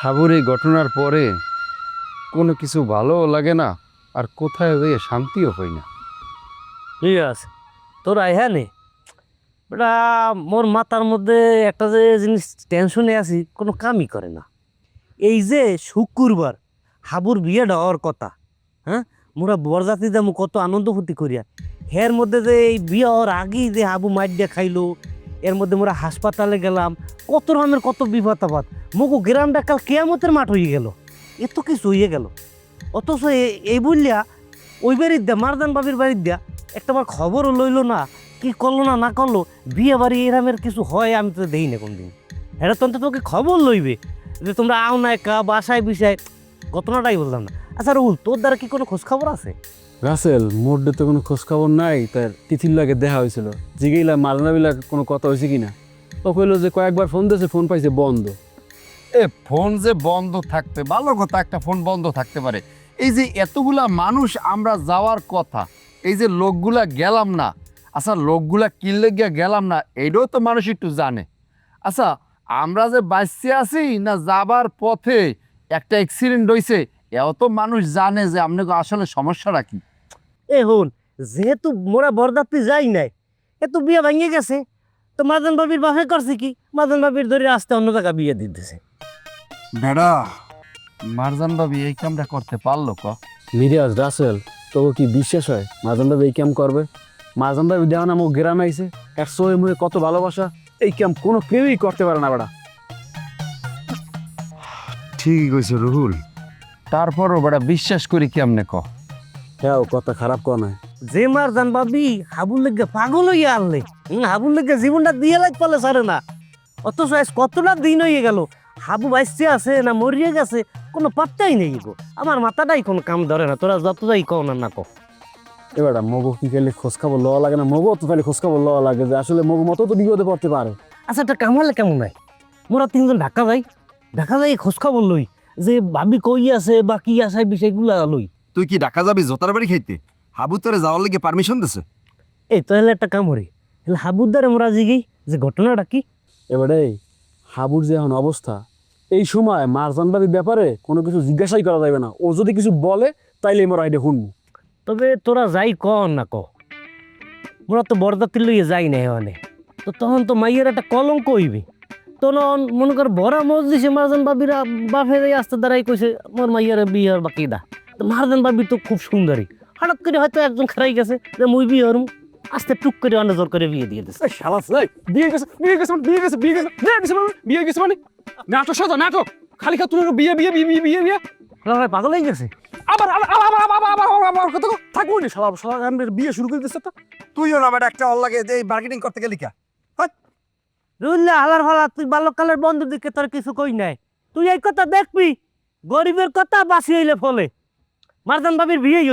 হাবুর এই ঘটনার পরে কোনো কিছু ভালোও লাগে না আর কোথায় যেয়ে শান্তিও হয় না। ঠিক আছে। তোর আইহা নে। বেটা, মোর মাথার মধ্যে একটা যে জিনিস টেনশনে আছি, কোনো কামই করে না। এই যে শুক্রবার হাবুর বিয়ে দেওয়ার কথা হ্যাঁ? মোরা বরজাতি দাম কত আনন্দ ফুর্তি করিয়া, হের মধ্যে যে এই বিয়ে হওয়ার আগেই যে হাবু মাইট দিয়ে খাইলো এর মধ্যে মোরা হাসপাতালে গেলাম, কত রকমের কত বিপদ আপদ মগু গ্রামটা কাল কেয়ামতের মাঠ হয়ে গেল, এত কিছু হয়ে গেল। অথচ এই বললিয়া ওই বাড়ির দিয়া মারদান বাবির বাড়ির দিয়া একটা বার খবরও লইলো না, কি করল না না করল, বিয়ে বাড়ি এরামের কিছু হয় আমি তো দেই না কোনদিন। এটা তো তোকে খবর লইবে যে তোমরা আও না একা বাসায় বিষয় ঘটনাটাই বললাম না। আচ্ছা রুল তোর দ্বারা কি কোনো খোঁজখবর আছে? রাসেল মোডে তো কোনো খোঁজখবর নাই। তার তিথির লাগে দেখা হয়েছিল। জিগেইলা মালনাবিলা কোনো কথা হয়েছে কি না ও কইলো যে কয়েকবার ফোন দিয়েছে ফোন পাইছে বন্ধ। এ ফোন যে বন্ধ থাকতে ভালো কথা একটা ফোন বন্ধ থাকতে পারে। এই যে এতগুলা মানুষ আমরা যাওয়ার কথা এই যে লোকগুলা গেলাম না আচ্ছা লোকগুলা কিনলে গিয়া গেলাম না এইটাও তো মানুষ একটু জানে। আচ্ছা আমরা যে বাঁচতে আছি না যাবার পথে একটা অ্যাক্সিডেন্ট হয়েছে এও তো মানুষ জানে যে আপনাকে আসলে সমস্যাটা কি। এ হন যেহেতু মোরা বরদাত্রী যাই নাই এ তো বিয়ে ভাঙিয়ে গেছে। তো মাদান বাবির বাপে করছে কি? মাদান বাবির ধরে আসতে অন্য জায়গা বিয়ে দিতেছে। বেড়া মারজান বাবি এই কামটা করতে পারল ক? মিরাজ রাসেল তো কি বিশ্বাস হয়? মারজান বাবি এই কাম করবে? মারজান বাবি দেওয়া না আমার গ্রামে আইছে একশো মুহে কত ভালোবাসা এই কাম কোনো কেউই করতে পারে না বেড়া। ঠিকই কইছে রুহুল। তারপরও বেড়া বিশ্বাস করি কেমনে ক হ্যাঁ কথা খারাপ ক নয় যে মারদান বাবি হাবুর লেগে পাগল হইয়া আনলে। হাবুর লেগে জীবনটা দিয়ে লাগ পালে সারে না। অথচ আজ কতটা দিন হয়ে গেল। হাবু বাইসে আছে না মরিয়ে গেছে কোনো পাত্তাই নেই গো। আমার মাথাটাই কোনো কাম ধরে না। তোরা যত যাই কও না না কও। এবারটা মগু কি খেলে খোঁজ খাব লওয়া লাগে না? মগু তো খালি খোঁজ খাব লওয়া লাগে যে আসলে মগু মতো তো বিপদে পড়তে পারে। আচ্ছা এটা কাম হলে কেমন নাই মোরা তিনজন ঢাকা যাই। ঢাকা যাই খোঁজ খবর লই। যে ভাবি কই আছে বা কি আছে বিষয়গুলা লই। তুই কি ঢাকা যাবি জোতার বাড়ি খাইতে? হাবু তোরে যাওয়ার লেগে পারমিশন দিছে? এই তো হলে একটা কাম হরি হলে হাবুর দ্বারা মোরা জিগি যে ঘটনাটা কি? এবারে হাবুর যে এখন অবস্থা এই সময় মারজান বাবির ব্যাপারে কোনো কিছু জিজ্ঞাসাই করা যাবে না। ও যদি কিছু বলে তাইলে মোরা এটা শুনব। তবে তোরা যাই ক না ক। মোরা তো বরদাতির লইয়ে যাই না মানে তো তখন তো মাইয়ের একটা কলঙ্ক হইবে। তখন মনে কর মারজান বাবিরা আস্তে কইছে মোর বাকি দা। মারজান বাবি তো খুব সুন্দরী। হঠাৎ করে হয়তো একজন খেরাই গেছে যে মুই বিয়ে হরম আস্তে টুক করে অন্য জোর করে বিয়ে দিয়ে দিছে। বিয়ে গেছে বিয়ে গেছে বিয়ে গেছে বিয়ে গেছে বিয়ে গেছে বিয়ে গেছে মানে।, মানে। নাটক সাজা নাটক। খালি খা তুই বিয়ে বিয়ে বিয়ে বিয়ে বিয়ে। বিয়ে শালা পাগল হয়ে গেছে। আবার আবার আবার আবার আবার আবার আবার কত থাকুন শালা শালা বিয়ে শুরু করে দিচ্ছে তো। তুইও না একটা অল লাগে এই মার্কেটিং করতে গেলি কা? রুল্লা হালার ফালা, তুই বাল্যকালের বন্ধুর দিকে তোর কিছু কই নাই। তুই এই কথা দেখবি, গরিবের কথা বাসি হইলে ফলে। মারদান বাবির বিয়ে হইস